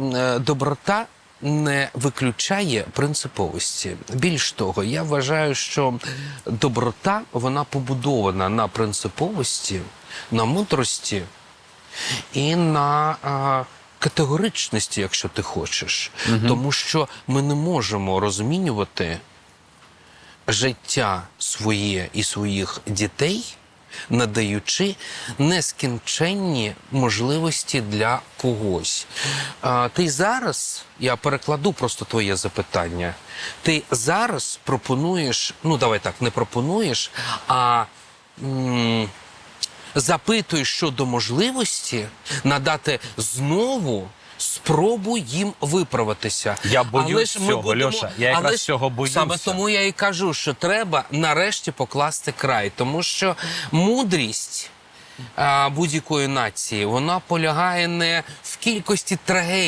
Е, Доброта не виключає принциповості. Більш того, я вважаю, що доброта вона побудована на принциповості, на мудрості і на а, категоричності, якщо ти хочеш. Тому що ми не можемо розмінювати життя своє і своїх дітей, надаючи нескінченні можливості для когось. А, ти зараз, я перекладу просто твоє запитання. Ти зараз пропонуєш, ну давай так, не пропонуєш, а. м, запитуєш щодо можливості надати знову спробу їм виправитися. Я боюсь Але ж ми цього, будемо- Льоша. Я якраз але ж цього боюся. Саме тому я і кажу, що треба нарешті покласти край, тому що мудрість. Будь-якої нації вона полягає не в кількості трагедій.